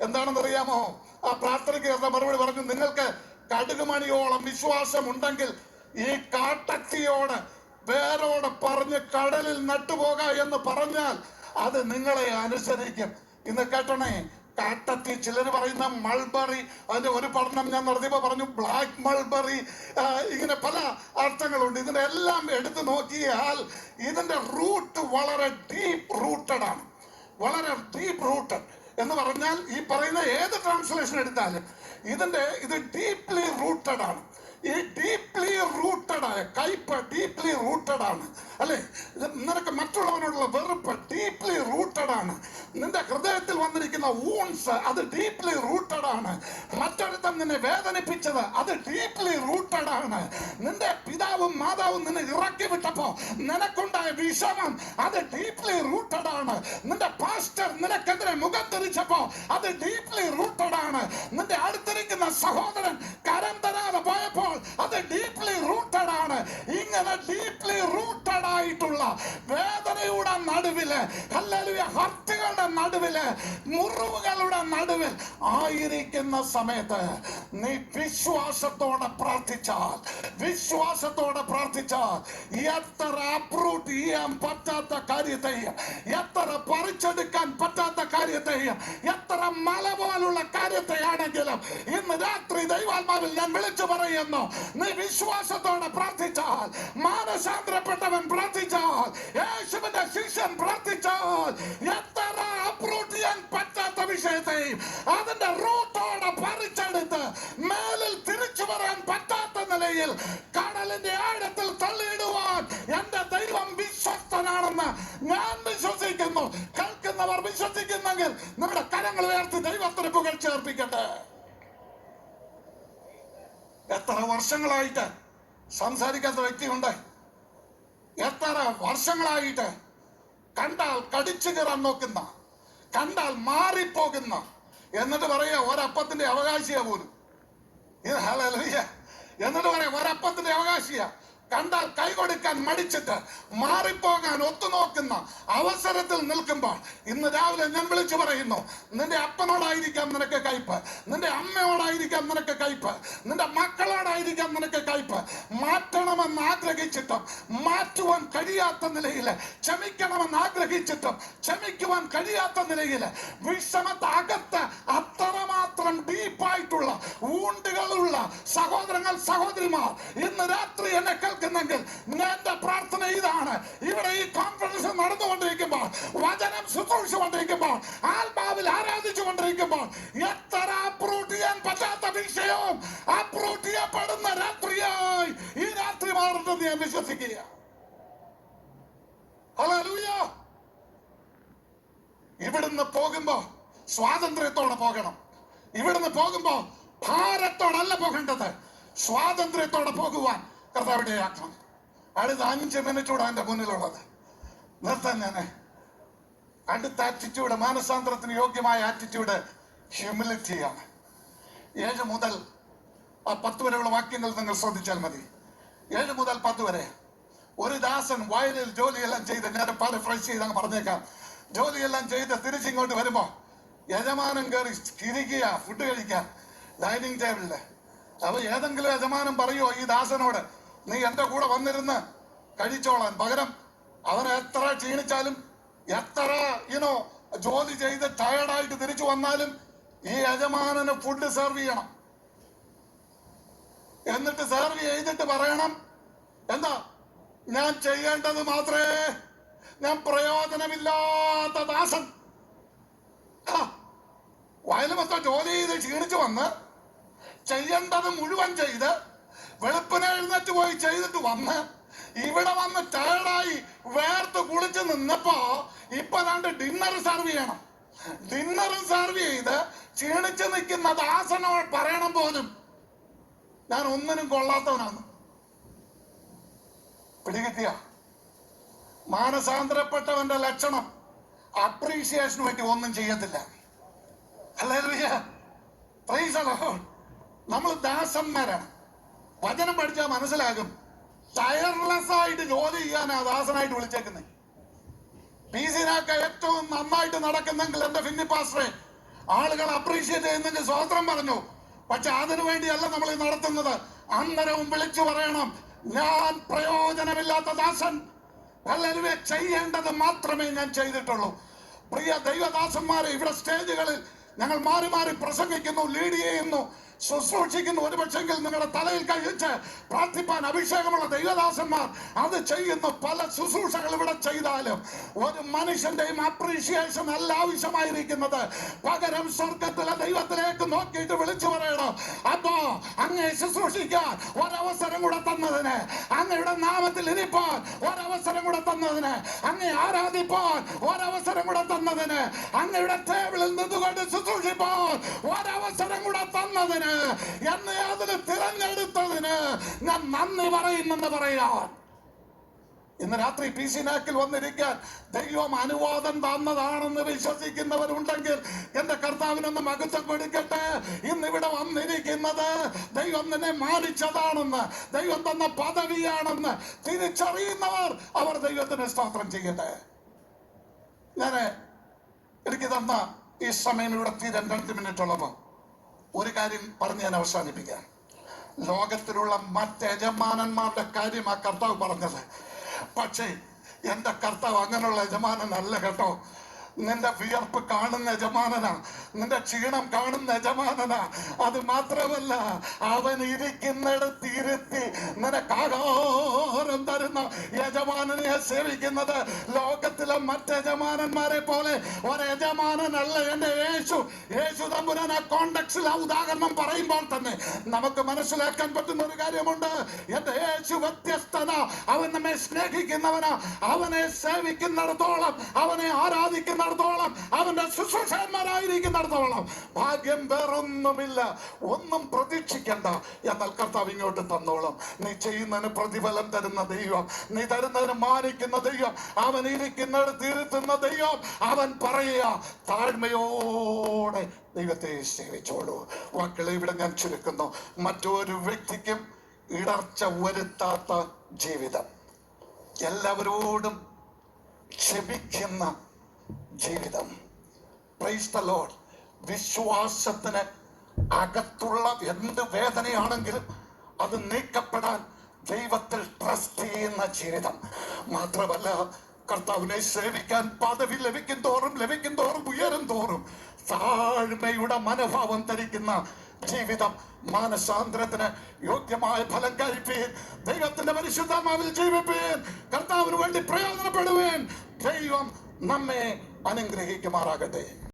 എന്താണെന്ന് അറിയാമോ ആ പ്രാർത്ഥനയ്ക്ക് കർത്താവ് മറുപടി പറഞ്ഞു നിങ്ങൾക്ക് കടുകുമണിയോളം വിശ്വാസം ഉണ്ടെങ്കിൽ ഈ കാട്ടത്തിയോട് വേരോട് പറഞ്ഞ് കടലിൽ നട്ടുപോക എന്ന് പറഞ്ഞാൽ അത് നിങ്ങളെ അനുസരിക്കും. ഇന്ന് കേട്ടണേ കാട്ടത്തി ചിലർ പറയുന്ന മൾബറി അതിന്റെ ഒരു പഠനം ഞാൻ നടത്തിയപ്പോ പറഞ്ഞു ബ്ലാക്ക് മൾബറി ഇങ്ങനെ പല അർത്ഥങ്ങളുണ്ട്. ഇതിന്റെ എല്ലാം എടുത്തു നോക്കിയാൽ ഇതിന്റെ റൂട്ട് വളരെ ഡീപ്പ് റൂട്ടഡ് ആണ്. വളരെ ഡീപ്പ് റൂട്ടഡ് എന്ന് പറഞ്ഞാൽ ഈ പറയുന്ന ഏത് ട്രാൻസ്ലേഷൻ എടുത്താലും ഇതിന്റെ ഇത് ഡീപ്ലി റൂട്ടഡ് ആണ്. ഈ ഡീപ്ലി റൂട്ടഡ് ആയ കയ്പ് ഡീപ്ലി റൂട്ടഡ് ആണ്. അല്ലെ? നിനക്ക് മറ്റുള്ളവനോടുള്ള വെറുപ്പ് ഡീപ്ലി റൂട്ടഡ് ആണ്. നിന്റെ ഹൃദയത്തിൽ വന്നിരിക്കുന്ന വൂൺസ് അത് ഡീപ്ലി റൂട്ടഡ് ആണ്. മറ്റൊരുത്തം നിന്നെ വേദനിപ്പിച്ചത് അത് ഡീപ്ലി റൂട്ടഡ് ആണ്. നിന്റെ പിതാവും മാതാവും നിന്നെ ഇറക്കി വിട്ടപ്പോ നിനക്കുണ്ടായ വിഷമം അത് ഡീപ്ലി റൂട്ടഡ് ആണ്. നിന്റെ പാസ്റ്റർ നിനക്കെതിരെ മുഖം തിരിച്ചപ്പോ അത് ഡീപ്ലി റൂട്ടഡ് ആണ്. നിന്റെ അടുത്തിരിക്കുന്ന സഹോദരൻ കരം തരാതെ പോയപ്പോൾ അത് ഡീപ്ലി റൂട്ടഡ് ആണ്. ഇങ്ങനെ ഡീപ്ലി റൂട്ടഡ് ആയിട്ടുള്ള വേദനയുടെ നടുവിൽ ഹല്ലേലൂയ ഹർട്ടുകളുടെ നടുവിൽ മുറിവുകളുടെ നടുവിൽ ആയിരിക്കുന്ന സമയത്ത് നീ വിശ്വാസത്തോടെ പ്രാർത്ഥിച്ചാൽ വിശ്വാസത്തോടെ പ്രാർത്ഥിച്ചാൽ എത്ര അപ്രൂട്ട് ചെയ്യാൻ പറ്റാത്ത കാര്യത്തെയും എത്ര പറിച്ചെടുക്കാൻ പറ്റാത്ത കാര്യത്തെയും എത്ര മല പോലുള്ള കാര്യത്തെയാണെങ്കിലും ഇന്ന് രാത്രി ദൈവാത്മാവിൽ ഞാൻ വിളിച്ചു പറയുന്നു നീ വിശ്വാസത്തോടെ പ്രാർത്ഥിച്ചാൽ മാനസാന്തരപ്പെട്ടവൻ പ്രാർത്ഥിച്ചാൽ യേശുവിന്റെ ശിഷ്യൻ പ്രാർത്ഥിച്ചാൽ എത്ര അപ്രൂട്ട് ചെയ്യാൻ പറ്റാത്ത വിഷയത്തെയും അതിന്റെ റൂട്ടോടെ പറിച്ചെടുത്ത് മേലിൽ തിരിച്ചു വരാൻ പറ്റാത്ത നിലയിൽ കടലിന്റെ ആഴത്തിൽ തള്ളിയിടുവാൻ എന്റെ ദൈവം വിശ്വസ്തനാണെന്ന് ഞാൻ വിശ്വസിക്കുന്നു. കേൾക്കുന്നവർ വിശ്വസിക്കുന്നെങ്കിൽ നമ്മുടെ കരങ്ങൾ ഉയർത്തി ദൈവത്തിന് പുകഴ്ച ചേർപ്പിക്കട്ടെ എത്ര വർഷങ്ങളായിട്ട് സംസാരിക്കാത്ത വ്യക്തിയുണ്ട് എത്ര വർഷങ്ങളായിട്ട് കണ്ടാൽ കടിച്ചു കയറാൻ നോക്കുന്ന കണ്ടാൽ മാറിപ്പോകുന്ന എന്നിട്ട് പറയുക ഒരപ്പത്തിന്റെ അവകാശിയാ പോലും. എന്നിട്ട് പറയാ ഒരപ്പത്തിന്റെ അവകാശിയാ. കണ്ടാൽ കൈ കൊടുക്കാൻ മടിച്ചിട്ട് മാറിപ്പോകാൻ ഒത്തുനോക്കുന്ന അവസരത്തിൽ നിൽക്കുമ്പോൾ ഇന്ന് രാവിലെ ഞാൻ വിളിച്ചു പറയുന്നു നിന്റെ അപ്പനോടായിരിക്കാം നിനക്ക് കയ്പ് നിന്റെ അമ്മയോടായിരിക്കാം നിനക്ക് കയ്പ് നിന്റെ മക്കളോടായിരിക്കാം നിനക്ക് കയ്പ്. മാറ്റണമെന്ന് ആഗ്രഹിച്ചിട്ടും മാറ്റുവാൻ കഴിയാത്ത നിലയിൽ ക്ഷമിക്കണമെന്ന് ആഗ്രഹിച്ചിട്ടും ക്ഷമിക്കുവാൻ കഴിയാത്ത നിലയിൽ വിഷമത്തകത്ത് അത്രമാത്രം ഡീപ്പായിട്ടുള്ള ഊണ്ടുകളുള്ള സഹോദരങ്ങൾ സഹോദരിമാർ ഇന്ന് രാത്രി എന്നെ കേൾക്കുന്നെങ്കിൽ എന്റെ പ്രാർത്ഥന ഇതാണ്. ഇവിടെ ഈ കോൺഫറൻസ് നടന്നുകൊണ്ടിരിക്കുമ്പോൾ വചനം ശുശ്രൂഷിച്ചുകൊണ്ടിരിക്കുമ്പോൾ ആത്മാവിൽ ആരാധിച്ചുകൊണ്ടിരിക്കുമ്പോൾ എത്ര അപ്രൂട്ട് ചെയ്യാൻ പറ്റാത്ത വിഷയവും അപ്രൂട്ട് ചെയ്യപ്പെടുന്ന രാത്രിയായി ഈ രാത്രി മാറുന്നത് ഞാൻ വിശ്വസിക്കുക ഇവിടുന്ന് പോകുമ്പോ സ്വാതന്ത്ര്യത്തോടെ പോകണം. ഇവിടുന്ന് പോകുമ്പോ ഭാരത്തോടല്ല പോകേണ്ടത്. സ്വാതന്ത്ര്യത്തോടെ പോകുവാൻ കർത്താവിടെ ആക്കണം അടുത്ത അഞ്ച് മിനിറ്റൂടെ എന്റെ മുന്നിലുള്ളത്. നിർത്താൻ ഞാൻ. അടുത്ത ആറ്റിറ്റ്യൂഡ് മാനസാന്തരത്തിന് യോഗ്യമായ ആറ്റിറ്റ്യൂഡ് ഹ്യൂമിലിറ്റിയാണ് ഏഴ് മുതൽ ആ പത്ത് വരെയുള്ള വാക്യങ്ങൾ നിങ്ങൾ ശ്രദ്ധിച്ചാൽ മതി. ഏഴ് മുതൽ പത്ത് വരെ. ഒരു ദാസൻ വയലിൽ ജോലിയെല്ലാം ചെയ്ത് ഞാൻ പാരഫ്രൈസ് ചെയ്ത് അങ്ങ് പറഞ്ഞേക്കാം. ജോലിയെല്ലാം ചെയ്ത് തിരിച്ചിങ്ങോട്ട് വരുമ്പോ യജമാനം കയറി ഇരിക്കുക ഫുഡ് കഴിക്കാൻ ഡൈനിങ് ടേബിളിൽ അപ്പൊ ഏതെങ്കിലും യജമാനം പറയുമോ ഈ ദാസനോട് നീ എന്റെ കൂടെ വന്നിരുന്ന് കഴിച്ചോളാൻ. പകരം അവൻ എത്ര ക്ഷീണിച്ചാലും എത്ര ഇനോ ജോലി ചെയ്ത് ടയർഡായിട്ട് തിരിച്ചു വന്നാലും ഈ യജമാനന് ഫുഡ് സെർവ് ചെയ്യണം. എന്നിട്ട് സെർവ് ചെയ്തിട്ട് പറയണം എന്താ? ഞാൻ ചെയ്യേണ്ടത് മാത്രമേ ഞാൻ പ്രയോജനമില്ലാത്ത ദാസൻ. വയലുമൊത്ത വയൽ മൊത്തം ജോലി ചെയ്ത് ക്ഷീണിച്ചു വന്ന് ചെയ്യേണ്ടത് മുഴുവൻ ചെയ്ത് വെളുപ്പിനെ എഴുന്നേറ്റ് പോയി ചെയ്തിട്ട് വന്ന് ഇവിടെ വന്ന് ടയർഡായി വേർത്ത് കുളിച്ച് നിന്നപ്പോ ഇപ്പൊ രണ്ട് ഡിന്നർ സെർവ് ചെയ്യണം. ഡിന്നർ സെർവ് ചെയ്ത് ക്ഷീണിച്ച് നിൽക്കുന്ന ദാസനോട് പറയണം പോലും. ഞാൻ ഒന്നിനും കൊള്ളാത്തവനാണ്. പിടികിട്ടിയ? മാനസാന്തരപ്പെട്ടവന്റെ ലക്ഷണം അപ്രീഷിയേഷന് വേണ്ടി ഒന്നും ചെയ്യത്തില്ല. Lord. നമ്മൾ ദാസന്മാരാണ്. വചനം പഠിച്ചാൽ മനസ്സിലാകും. ടയർലെസ് ആയിട്ട് ജോലി ചെയ്യാനാ ദാസനായിട്ട് വിളിച്ചേക്കുന്നത് പി സിനാക്ക ഏറ്റവും നന്നായിട്ട് നടക്കുന്നെങ്കിൽ എന്റെ ഫിന്നി പാസ്റ്ററെ ആളുകൾ അപ്രീഷിയേറ്റ് ചെയ്യുന്നെങ്കിൽ സ്വാതന്ത്ര്യം പറഞ്ഞു. പക്ഷെ അതിനു വേണ്ടിയല്ല നമ്മൾ നടത്തുന്നത്. അന്നരവും വിളിച്ചു പറയണം ഞാൻ പ്രയോജനമില്ലാത്ത ദാസൻ. പലരുവെ ചെയ്യേണ്ടത് മാത്രമേ ഞാൻ ചെയ്തിട്ടുള്ളൂ. പ്രിയ ദൈവദാസന്മാരെ ഇവിടെ സ്റ്റേജുകളിൽ ഞങ്ങൾ മാറി മാറി പ്രസംഗിക്കുന്നു ലീഡ് ചെയ്യുന്നു. ശുശ്രൂഷിക്കുന്നു ഒരുപക്ഷെങ്കിൽ നിങ്ങളുടെ തലയിൽ കഴിച്ച് പ്രാർത്ഥിപ്പാൻ അഭിഷേകമുള്ള ദൈവദാസന്മാർ അത് ചെയ്യുന്നു പല ശുശ്രൂഷകൾ ഇവിടെ ചെയ്താലും ഒരു മനുഷ്യന്റെയും അപ്രീഷിയേഷൻ അല്ല ആവശ്യമായിരിക്കുന്നത്. പകരം സ്വർഗത്തിലെ ദൈവത്തിലേക്ക് നോക്കിയിട്ട് വിളിച്ചു പറയണം. അപ്പോ അങ്ങേ ശുശ്രൂഷിക്കാൻ ഒരവസരം കൂടെ തന്നതിന്. അങ്ങയുടെ നാമത്തിൽ ഇരിപ്പാൻ ഒരവസരം കൂടെ തന്നതിന്. അങ്ങേ ആരാധിപ്പാൻ ഒരവസരം കൂടെ തന്നതിന്. അങ്ങയുടെ ടേബിളിൽ നിന്നുകൊണ്ട് ശുശ്രൂഷിപ്പാൻ ഒരവസരം കൂടെ തന്നതിന്. എന്നെ അതിന് തിരഞ്ഞെടുത്തതിന് ഞാൻ നന്ദി പറയുന്നെന്ന് പറയാൻ. ഇന്ന് രാത്രി പി സി നാക്കിൽ വന്നിരിക്കാൻ ദൈവം അനുവാദം തന്നതാണെന്ന് വിശ്വസിക്കുന്നവരുണ്ടെങ്കിൽ എന്റെ കർത്താവിനൊന്ന് മകത്വം കൊടുക്കട്ടെ ഇന്ന് ഇവിടെ വന്നിരിക്കുന്നത് ദൈവം നിന്നെ മാനിച്ചതാണെന്ന് ദൈവം തന്ന പദവിയാണെന്ന് തിരിച്ചറിയുന്നവർ അവർ ദൈവത്തിന് സ്തോത്രം ചെയ്യട്ടെ. ഞാൻ എനിക്ക് തന്ന ഈ സമയം ഇവിടെ രണ്ട് മിനിറ്റ് ഉള്ളപ്പോ ഒരു കാര്യം പറഞ്ഞ് ഞാൻ അവസാനിപ്പിക്കാം. ലോകത്തിലുള്ള മറ്റ് യജമാനന്മാരുടെ കാര്യം ആ കർത്താവ് പറഞ്ഞത്. പക്ഷേ എന്റെ കർത്താവ് അങ്ങനെയുള്ള യജമാനനല്ല കേട്ടോ. നിന്റെ വിയർപ്പ് കാണുന്ന യജമാനനാ. നിന്റെ ക്ഷീണം കാണുന്ന യജമാനനാ. അത് മാത്രമല്ല അവൻ ഇരിക്കുന്നിടത്ത് ഇരുത്തി നിനക്കാകാരം തരുന്ന യജമാനനെ സേവിക്കുന്നത്. ലോകത്തിലെ മറ്റ് യജമാനന്മാരെ പോലെ ഒരു യജമാനനല്ല എന്റെ യേശു. യേശു തമ്പുരാൻ ആ കോണ്ടക്സിൽ ആ ഉദാഹരണം പറയുമ്പോൾ തന്നെ നമുക്ക് മനസ്സിലാക്കാൻ പറ്റുന്ന ഒരു കാര്യമുണ്ട്. എന്റെ യേശു വ്യത്യസ്തന. അവൻ നമ്മെ സ്നേഹിക്കുന്നവനാ. അവനെ സേവിക്കുന്നിടത്തോളം അവനെ ആരാധിക്കുന്നിടത്തോളം അവന്റെ ശുശ്രൂഷന്മാരായിരിക്കുന്നിടത്തോളം ഭാഗ്യം വേറൊന്നുമില്ല. ഒന്നും പ്രതീക്ഷിക്കണ്ട. എന്നാൽ കർത്താവ് ഇങ്ങോട്ട് തന്നോളം. നീ ചെയ്യുന്നതിന് പ്രതിഫലം തരുന്ന ദൈവം നീ തരുന്നതിന് മാനിക്കുന്ന ദൈവം അവൻ ഇരിക്കുന്നിടത്ത് ഇരുത്തുന്ന ദൈവം അവൻ പറയുക താഴ്മയോടെ ദൈവത്തെ സേവിച്ചോളൂ. വാക്കുകളെ ഇവിടെ ഞാൻ ചുരുക്കുന്നു. മറ്റൊരു വ്യക്തിക്കും ഇടർച്ച വരുത്താത്ത ജീവിതം. എല്ലാവരോടും ക്ഷമിക്കുന്ന ജീവിതം. ലോർഡ് വിശ്വാസത്തിന് അകത്തുള്ള എന്ത് വേദനയാണെങ്കിലും അത് നീക്കപ്പെടാൻ ദൈവത്തിൽ ട്രസ്റ്റ് ചെയ്യുന്ന ജീവിതം. മാത്രമല്ല കർത്താവിനെ സേവിക്കാൻ പദവി ലഭിക്കും തോറും ലഭിക്കും തോറും ഉയരും തോറും. താഴ്മയുടെ മനോഭാവം ധരിക്കുന്ന ജീവിതം മാനസാന്തരത്തിന് യോഗ്യമായ ഫലം കഴിപ്പീൻ. ദൈവത്തിന്റെ പരിശുദ്ധമാവിൽ ജീവിപ്പീൻ. കർത്താവിന് വേണ്ടി പ്രയോജനപ്പെടുവേൻ. ദൈവം നമ്മെ അനുഗ്രഹിക്കുമാറാകട്ടെ.